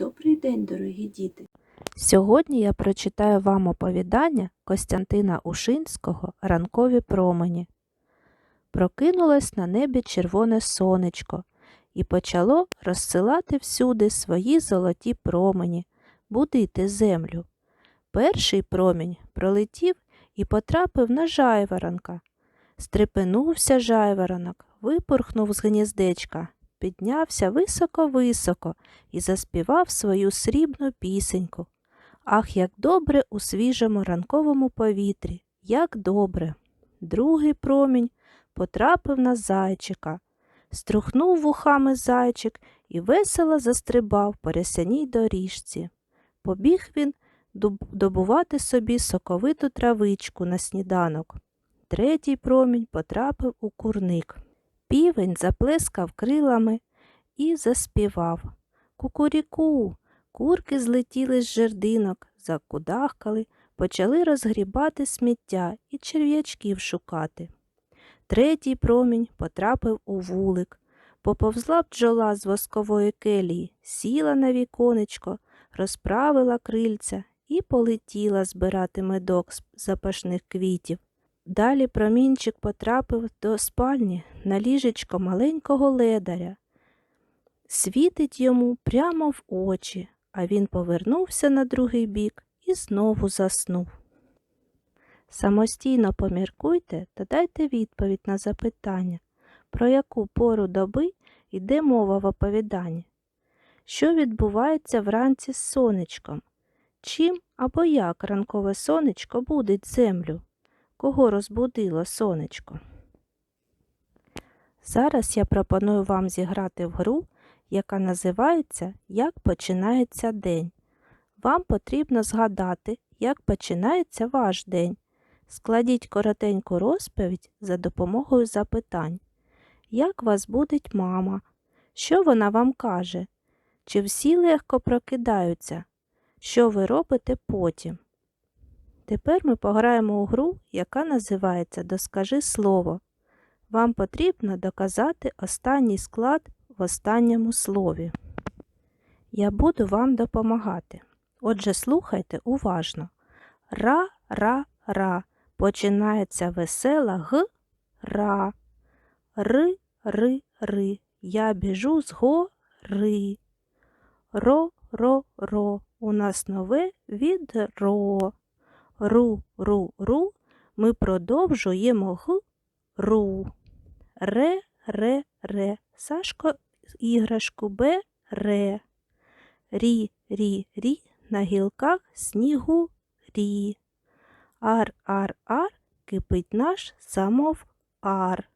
Добрий день, дорогі діти! Сьогодні я прочитаю вам оповідання Костянтина Ушинського Ранкові промені. Прокинулось на небі червоне сонечко і почало розсилати всюди свої золоті промені, будити землю. Перший промінь пролетів і потрапив на жайворонка. Стрепенувся жайворонок, випорхнув з гніздечка, піднявся високо-високо і заспівав свою срібну пісеньку. Ах, як добре у свіжому ранковому повітрі, як добре. Другий промінь потрапив на зайчика. Струхнув вухами зайчик і весело застрибав по рясяній доріжці. Побіг він добувати собі соковиту травичку на сніданок. Третій промінь потрапив у курник. Півень заплескав крилами і заспівав. Кукуріку. Курки злетіли з жердинок, закудахкали, почали розгрібати сміття і черв'ячків шукати. Третій промінь потрапив у вулик. Поповзла бджола з воскової келії, сіла на віконечко, розправила крильця і полетіла збирати медок з запашних квітів. Далі промінчик потрапив до спальні на ліжечко маленького ледаря. Світить йому прямо в очі, а він повернувся на другий бік і знову заснув. Самостійно поміркуйте та дайте відповідь на запитання, про яку пору доби йде мова в оповіданні. Що відбувається вранці з сонечком? Чим або як ранкове сонечко будить землю? Кого розбудило сонечко? Зараз я пропоную вам зіграти в гру, яка називається Як починається день. Вам потрібно згадати, як починається ваш день. Складіть коротеньку розповідь за допомогою запитань. Як вас будить мама? Що вона вам каже? Чи всі легко прокидаються? Що ви робите потім? Тепер ми пограємо у гру, яка називається Доскажи слово. Вам потрібно доказати останній склад в останньому слові. Я буду вам допомагати. Отже, слухайте уважно. Ра-ра-ра. Починається весела г ра. Ри ри ри. Я біжу з гори. Ро ро ро. У нас нове відро. Ру ру ру. Ми продовжуємо г ру. Ре ре ре. Сашко іграшку бере. Рі рі рі. На гілках снігу рі. Ар ар ар. Кипить наш самовар.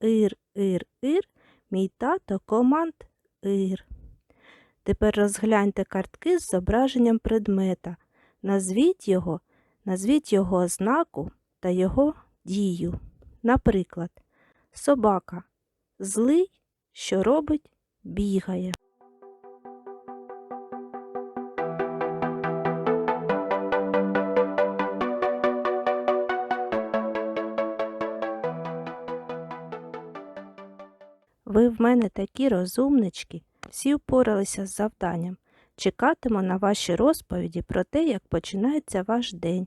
Ір ір ір. Мій тато команд ір. Тепер розгляньте картки з зображенням предмета. Назвіть його, назвіть його ознаку та його дію. Наприклад, собака злий, що робить, бігає. Ви в мене такі розумнички, всі впоралися з завданням. Чекатиму на ваші розповіді про те, як починається ваш день.